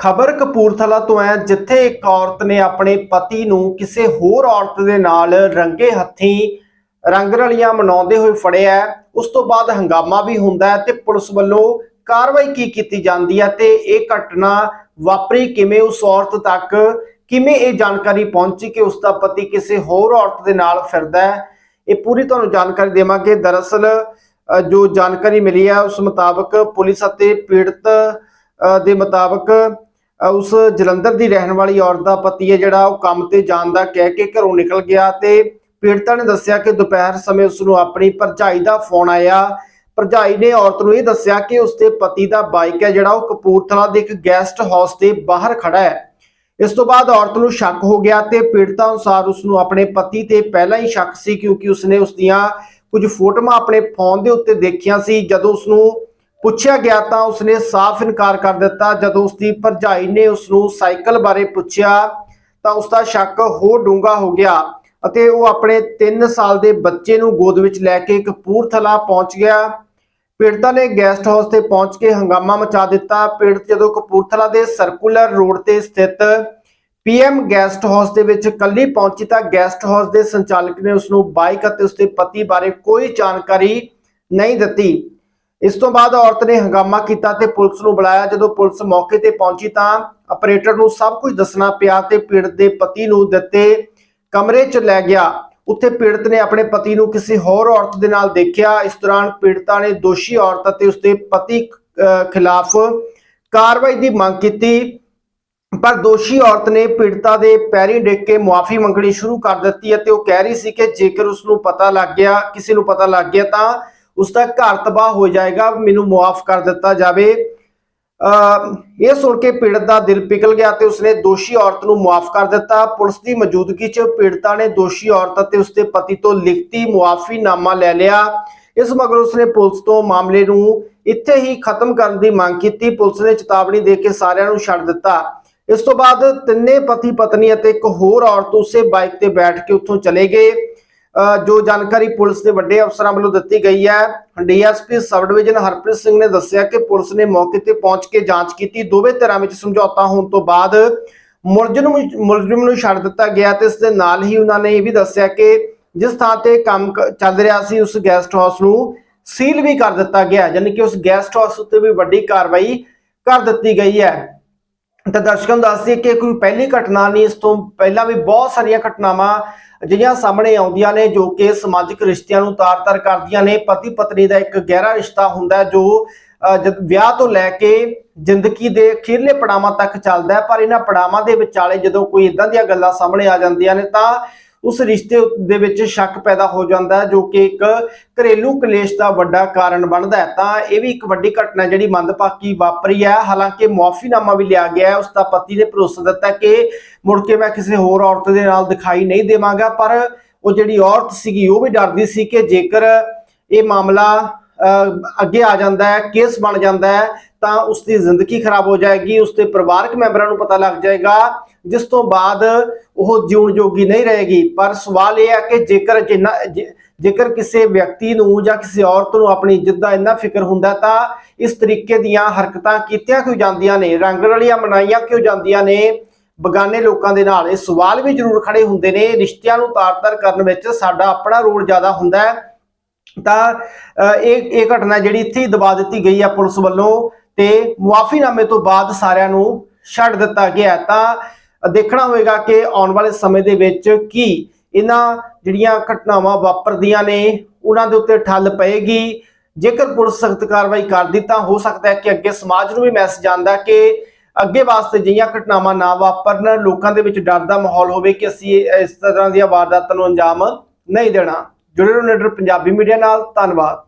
ਖਬਰ ਕਪੂਰਥਲਾ ਤੋਂ ਹੈ, ਜਿੱਥੇ ਇੱਕ ਔਰਤ ਨੇ ਆਪਣੇ ਪਤੀ ਨੂੰ ਕਿਸੇ ਹੋਰ ਔਰਤ ਦੇ ਨਾਲ ਰੰਗੇ ਹੱਥੀਂ ਰੰਗ ਰਲੀਆਂ ਮਨਾਉਂਦੇ ਹੋਏ ਫੜਿਆ ਹੈ। ਉਸ ਤੋਂ ਬਾਅਦ ਹੰਗਾਮਾ ਵੀ ਹੁੰਦਾ ਹੈ ਤੇ ਪੁਲਿਸ ਵੱਲੋਂ ਕਾਰਵਾਈ ਕੀ ਕੀਤੀ ਜਾਂਦੀ ਹੈ ਤੇ ਇਹ ਘਟਨਾ ਵਾਪਰੀ ਕਿਵੇਂ, ਉਸ ਔਰਤ ਤੱਕ ਕਿਵੇਂ ਇਹ ਜਾਣਕਾਰੀ ਪਹੁੰਚੀ ਕਿ ਉਸ ਦਾ ਪਤੀ ਕਿਸੇ ਹੋਰ ਔਰਤ ਦੇ ਨਾਲ ਫਿਰਦਾ ਹੈ ਇਹ ਪੂਰੀ ਤੁਹਾਨੂੰ ਜਾਣਕਾਰੀ ਦੇਵਾਂਗੇ ਦਰਅਸਲ ਜੋ ਜਾਣਕਾਰੀ ਮਿਲੀ ਹੈ, ਉਸ ਮੁਤਾਬਕ ਪੁਲਿਸ ਅਤੇ ਪੀੜਤ ਦੇ ਮੁਤਾਬਕ ਉਸ ਜਲੰਧਰ ਦੀ ਰਹਿਣ ਵਾਲੀ ਔਰਤ ਦਾ ਪਤੀ ਹੈ ਜਿਹੜਾ ਉਹ ਕੰਮ ਤੇ ਜਾਣ ਦਾ ਕਹਿ ਕੇ ਘਰੋਂ ਨਿਕਲ ਗਿਆ ਤੇ ਪੀੜਤਾ ਨੇ ਦੱਸਿਆ ਕਿ ਦੁਪਹਿਰ ਸਮੇਂ ਉਸ ਨੂੰ ਆਪਣੀ ਭਰਜਾਈ ਦਾ ਫੋਨ ਆਇਆ। ਭਰਜਾਈ ਨੇ ਔਰਤ ਨੂੰ ਇਹ ਦੱਸਿਆ ਕਿ ਉਸਦੇ ਪਤੀ ਦਾ ਬਾਈਕ ਹੈ ਜਿਹੜਾ ਉਹ ਕਪੂਰਥਲਾ ਦੇ ਇੱਕ ਗੈਸਟ ਹਾਊਸ ਦੇ ਬਾਹਰ ਖੜਾ ਹੈ। ਇਸ ਤੋਂ ਬਾਅਦ ਔਰਤ ਨੂੰ ਸ਼ੱਕ ਹੋ ਗਿਆ ਤੇ ਪੀੜਤਾ ਅਨੁਸਾਰ ਉਸ ਨੂੰ ਆਪਣੇ ਪਤੀ ਤੇ ਪਹਿਲਾਂ ਹੀ ਸ਼ੱਕ ਸੀ ਕਿਉਂਕਿ ਉਸਨੇ ਉਸ ਦੀਆਂ ਕੁਝ ਫੋਟੋਆਂ ਆਪਣੇ ਫੋਨ ਦੇ ਉੱਤੇ ਦੇਖੀਆਂ ਸੀ। ਜਦੋਂ ਉਸ ਨੂੰ ਪੁੱਛਿਆ ਗਿਆ ਤਾਂ ਉਸਨੇ ਸਾਫ਼ ਇਨਕਾਰ ਕਰ ਦਿੱਤਾ। ਜਦੋਂ ਉਸਦੀ ਭਰਜਾਈ ਨੇ ਉਸ ਨੂੰ ਸਾਈਕਲ ਬਾਰੇ ਪੁੱਛਿਆ ਤਾਂ ਉਸਦਾ ਸ਼ੱਕ ਹੋਰ ਡੂੰਘਾ ਹੋ ਗਿਆ ਅਤੇ ਉਹ ਆਪਣੇ 3 ਸਾਲ ਦੇ ਬੱਚੇ ਨੂੰ ਗੋਦ ਵਿੱਚ ਲੈ ਕੇ ਕਪੂਰਥਲਾ ਪਹੁੰਚ ਗਿਆ। ਪੀੜਤਾ ਨੇ ਗੈਸਟ ਹਾਊਸ ਤੇ ਪਹੁੰਚ ਕੇ ਹੰਗਾਮਾ ਮਚਾ ਦਿੱਤਾ। ਪੀੜਤ ਜਦੋਂ ਕਪੂਰਥਲਾ ਦੇ ਸਰਕੂਲਰ ਰੋਡ ਤੇ ਸਥਿਤ ਪੀਐਮ ਗੈਸਟ ਹਾਊਸ ਦੇ ਵਿੱਚ ਕੱਲੀ ਪਹੁੰਚੀ ਤਾਂ ਗੈਸਟ ਹਾਊਸ ਦੇ ਸੰਚਾਲਕ ਨੇ ਉਸ ਨੂੰ ਬਾਈਕ ਅਤੇ ਉਸਦੇ ਪਤੀ ਬਾਰੇ ਕੋਈ ਜਾਣਕਾਰੀ ਨਹੀਂ ਦਿੱਤੀ। ਇਸ ਤੋਂ ਬਾਅਦ ਔਰਤ ਨੇ ਹੰਗਾਮਾ ਕੀਤਾ ਤੇ ਪੁਲਿਸ ਨੂੰ ਬੁਲਾਇਆ। ਜਦੋਂ ਪੁਲਿਸ ਮੌਕੇ ਤੇ ਪਹੁੰਚੀ ਤਾਂ ਆਪਰੇਟਰ ਨੂੰ ਸਭ ਕੁਝ ਦੱਸਣਾ ਪਿਆ ਤੇ ਪੀੜਤ ਦੇ ਪਤੀ ਨੂੰ ਦਿੱਤੇ ਕਮਰੇ 'ਚ ਲੈ ਗਿਆ। ਉੱਥੇ ਪੀੜਤ ਨੇ ਆਪਣੇ ਪਤੀ ਨੂੰ ਕਿਸੇ ਹੋਰ ਔਰਤ ਦੇ ਨਾਲ ਦੇਖਿਆ। ਇਸ ਦੌਰਾਨ ਪੀੜਤਾ ਨੇ ਦੋਸ਼ੀ ਔਰਤ ਅਤੇ ਉਸਦੇ ਪਤੀ ਅਹ, ਖਿਲਾਫ ਕਾਰਵਾਈ ਦੀ ਮੰਗ ਕੀਤੀ। ਪਰ ਦੋਸ਼ੀ ਔਰਤ ਨੇ ਪੀੜਤਾ ਦੇ ਪੈਰੀ ਡਿੱਗ ਕੇ ਮੁਆਫੀ ਮੰਗਣੀ ਸ਼ੁਰੂ ਕਰ ਦਿੱਤੀ ਅਤੇ ਉਹ ਕਹਿ ਰਹੀ ਸੀ ਕਿ ਜੇਕਰ ਉਸ ਨੂੰ ਪਤਾ ਲੱਗ ਗਿਆ ਕਿਸੇ ਨੂੰ ਪਤਾ ਲੱਗ ਗਿਆ ਤਾਂ ਉਸ ਦਾ ਘਰ ਤਬਾਹ ਹੋ ਜਾਏਗਾ, ਮੈਨੂੰ ਮੁਆਫ ਕਰ ਦਿੱਤਾ ਜਾਵੇ। ਅਹ ਇਹ ਸੁਣ ਕੇ ਪੀੜਤ ਦਾ ਦਿਲ ਪਿਘਲ ਗਿਆ ਤੇ ਉਸਨੇ ਦੋਸ਼ੀ ਔਰਤ ਨੂੰ ਮੁਆਫ ਕਰ ਦਿੱਤਾ। ਪੁਲਿਸ ਦੀ ਮੌਜੂਦਗੀ 'ਚ ਪੀੜਤਾ ਨੇ ਦੋਸ਼ੀ ਔਰਤ ਅਤੇ ਉਸਦੇ ਪਤੀ ਤੋਂ ਲਿਖਤੀ ਮੁਆਫੀਨਾਮਾ ਲੈ ਲਿਆ। ਇਸ ਮਗਰੋਂ ਉਸਨੇ ਪੁਲਿਸ ਤੋਂ ਮਾਮਲੇ ਨੂੰ ਇੱਥੇ ਹੀ ਖਤਮ ਕਰਨ ਦੀ ਮੰਗ ਕੀਤੀ। ਪੁਲਿਸ ਨੇ ਚੇਤਾਵਨੀ ਦੇ ਕੇ ਸਾਰਿਆਂ ਨੂੰ ਛੱਡ ਦਿੱਤਾ। ਇਸ ਤੋਂ ਬਾਅਦ ਤਿੰਨੇ ਪਤੀ ਪਤਨੀ ਅਤੇ ਇੱਕ ਹੋਰ ਔਰਤ ਉਸੇ ਬਾਈਕ ਤੇ ਬੈਠ ਕੇ ਉੱਥੋਂ ਚਲੇ ਗਏ। ਜੋ ਜਾਣਕਾਰੀ ਪੁਲਿਸ ਦੇ ਵੱਡੇ ਅਫਸਰਾਂ ਵੱਲੋਂ ਦਿੱਤੀ ਗਈ ਹੈ, DSP sub division Harpreet Singh ਨੇ ਦੱਸਿਆ ਕਿ ਪੁਲਿਸ ਨੇ ਮੌਕੇ ਤੇ ਪਹੁੰਚ ਕੇ ਜਾਂਚ ਕੀਤੀ। ਦੋਵੇਂ ਧਿਰਾਂ ਵਿੱਚ ਸਮਝੌਤਾ ਹੋਣ ਤੋਂ ਬਾਅਦ ਮੁਲਜ਼ਮ ਮੁਲਜ਼ਮ ਨੂੰ ਛੱਡ ਦਿੱਤਾ ਗਿਆ ਤੇ ਇਸ ਦੇ ਨਾਲ ਹੀ ਉਹਨਾਂ ਨੇ ਇਹ ਵੀ ਦੱਸਿਆ ਕਿ ਜਿਸ ਥਾਂ ਤੇ ਕੰਮ ਚੱਲ ਰਿਹਾ ਸੀ, ਉਸ ਗੈਸਟ ਹਾਊਸ ਨੂੰ ਸੀਲ ਵੀ ਕਰ ਦਿੱਤਾ ਗਿਆ, ਯਾਨੀ ਕਿ ਉਸ ਗੈਸਟ ਹਾਊਸ ਉੱਤੇ ਵੀ ਵੱਡੀ ਕਾਰਵਾਈ ਕਰ ਦਿੱਤੀ ਗਈ ਹੈ। ਤਾਂ ਦਰਸ਼ਕਾਂ ਨੂੰ ਦੱਸ ਦਈਏ ਕਿ ਕੋਈ ਪਹਿਲੀ ਘਟਨਾ ਨਹੀਂ ਇਸ ਤੋਂ ਪਹਿਲਾਂ ਵੀ ਬਹੁਤ ਸਾਰੀਆਂ ਘਟਨਾਵਾਂ ਅਜਿਹੀਆਂ ਸਾਹਮਣੇ ਆਉਂਦੀਆਂ ਨੇ ਜੋ ਕਿ ਸਮਾਜਿਕ ਰਿਸ਼ਤਿਆਂ ਨੂੰ ਤਾਰ-ਤਾਰ ਕਰਦੀਆਂ ਨੇ। ਪਤੀ ਪਤਨੀ ਦਾ ਇੱਕ ਗਹਿਰਾ ਰਿਸ਼ਤਾ ਹੁੰਦਾ ਜੋ ਅਹ, ਜਦ ਵਿਆਹ ਤੋਂ ਲੈ ਕੇ ਜ਼ਿੰਦਗੀ ਦੇ ਅਖੀਰਲੇ ਪੜਾਵਾਂ ਤੱਕ ਚੱਲਦਾ ਹੈ ਪਰ ਇਹਨਾਂ ਪੜਾਵਾਂ ਦੇ ਵਿਚਾਲੇ ਜਦੋਂ ਕੋਈ ਇਦਾਂ ਦੀਆਂ ਗੱਲਾਂ ਸਾਹਮਣੇ ਆ ਜਾਂਦੀਆਂ ਨੇ ਤਾਂ ਉਸ ਰਿਸ਼ਤੇ ਦੇ ਵਿੱਚ ਸ਼ੱਕ ਪੈਦਾ ਹੋ ਜਾਂਦਾ ਹੈ, ਜੋ ਕਿ ਇੱਕ ਘਰੇਲੂ ਕਲੇਸ਼ ਦਾ ਵੱਡਾ ਕਾਰਨ ਬਣਦਾ ਹੈ। ਤਾਂ ਇਹ ਵੀ ਇੱਕ ਵੱਡੀ ਘਟਨਾ ਜਿਹੜੀ ਮੰਦਭਾਗੀ ਵਾਪਰੀ ਹੈ। ਹਾਲਾਂਕਿ ਮੁਆਫੀਨਾਮਾ ਵੀ ਲਿਆ ਗਿਆ ਹੈ। ਉਸ ਦਾ ਪਤੀ ਨੇ ਭਰੋਸਾ ਦਿੱਤਾ ਕਿ ਮੁੜ ਕੇ ਮੈਂ ਕਿਸੇ ਹੋਰ ਔਰਤ ਦੇ ਨਾਲ ਦਿਖਾਈ ਨਹੀਂ ਦੇਵਾਂਗਾ, ਪਰ ਉਹ ਜਿਹੜੀ ਔਰਤ ਸੀਗੀ, ਉਹ ਵੀ ਡਰਦੀ ਸੀ ਕਿ ਜੇਕਰ ਇਹ ਮਾਮਲਾ ਅੱਗੇ ਆ ਜਾਂਦਾ ਹੈ, ਕੇਸ ਬਣ ਜਾਂਦਾ ਹੈ, ਤਾਂ ਉਸ ਦੀ ਜ਼ਿੰਦਗੀ ਖਰਾਬ ਹੋ ਜਾਏਗੀ ਉਸ ਦੇ ਪਰਿਵਾਰਕ ਮੈਂਬਰਾਂ ਨੂੰ ਪਤਾ ਲੱਗ ਜਾਏਗਾ, ਜਿਸ ਤੋਂ ਬਾਅਦ ਉਹ ਜਿਉਣ ਜੋਗੀ ਨਹੀਂ ਰਹੇਗੀ। ਪਰ ਸਵਾਲ ਇਹ ਹੈ ਕਿ ਜੇਕਰ ਜਿੰਨਾ, ਜੇ- ਜੇਕਰ ਕਿਸੇ ਵਿਅਕਤੀ ਨੂੰ ਜਾਂ ਕਿਸੇ ਔਰਤ ਨੂੰ ਆਪਣੀ ਇੱਜ਼ਤ ਦਾ ਇੰਨਾ ਫਿਕਰ ਹੁੰਦਾ ਤਾਂ ਇਸ ਤਰੀਕੇ ਦੀਆਂ ਹਰਕਤਾਂ ਕੀਤੀਆਂ ਕਿਉਂ ਜਾਂਦੀਆਂ ਨੇ? ਰੰਗ ਰਲੀਆਂ ਮਨਾਈਆਂ ਕਿਉਂ ਜਾਂਦੀਆਂ ਨੇ? ਬਗਾਨੇ ਲੋਕਾਂ ਦੇ ਨਾਲ ਇਹ ਸਵਾਲ ਵੀ ਜ਼ਰੂਰ ਖੜੇ ਹੁੰਦੇ ਨੇ। ਰਿਸ਼ਤਿਆਂ ਨੂੰ ਤਾਰ-ਤਾਰ ਕਰਨ ਵਿੱਚ ਸਾਡਾ ਆਪਣਾ ਰੋਲ ਜ਼ਿਆਦਾ ਹੁੰਦਾ ਹੈ। ਤਾਂ ਇਹ ਇਹ ਘਟਨਾ ਜਿਹੜੀ ਇੱਥੇ ਹੀ ਦਬਾ ਦਿੱਤੀ ਗਈ ਆ ਪੁਲਿਸ ਵੱਲੋਂ ਤੇ ਮੁਆਫੀਨਾਮੇ ਤੋਂ ਬਾਅਦ ਸਾਰਿਆਂ ਨੂੰ ਛੱਡ ਦਿੱਤਾ ਗਿਆ। ਤਾਂ ਦੇਖਣਾ ਹੋਵੇਗਾ ਕਿ ਆਉਣ ਵਾਲੇ ਸਮੇਂ ਦੇ ਵਿੱਚ ਕੀ ਇਹਨਾਂ ਜਿਹੜੀਆਂ ਘਟਨਾਵਾਂ ਵਾਪਰਦੀਆਂ ਨੇ, ਉਹਨਾਂ ਦੇ ਉੱਤੇ ਠੱਲ ਪਏਗੀ। ਜੇਕਰ ਪੁਲਿਸ ਸਖਤ ਕਾਰਵਾਈ ਕਰਦੀ ਤਾਂ ਹੋ ਸਕਦਾ ਹੈ ਕਿ ਅੱਗੇ ਸਮਾਜ ਨੂੰ ਵੀ ਮੈਸੇਜ ਆਂਦਾ ਕਿ ਅੱਗੇ ਵਾਸਤੇ ਜਿਹੀਆਂ ਘਟਨਾਵਾਂ ਨਾ ਵਾਪਰਨ, ਲੋਕਾਂ ਦੇ ਵਿੱਚ ਡਰ ਦਾ ਮਾਹੌਲ ਹੋਵੇ ਕਿ ਅਸੀਂ ਇਸ ਤਰ੍ਹਾਂ ਦੀਆਂ ਵਾਰਦਾਤਾਂ ਨੂੰ ਅੰਜਾਮ ਨਹੀਂ ਦੇਣਾ। ਜੁੜੇ ਰਹੋ ਨਿਡਰ ਪੰਜਾਬੀ ਮੀਡੀਆ ਨਾਲ। ਧੰਨਵਾਦ।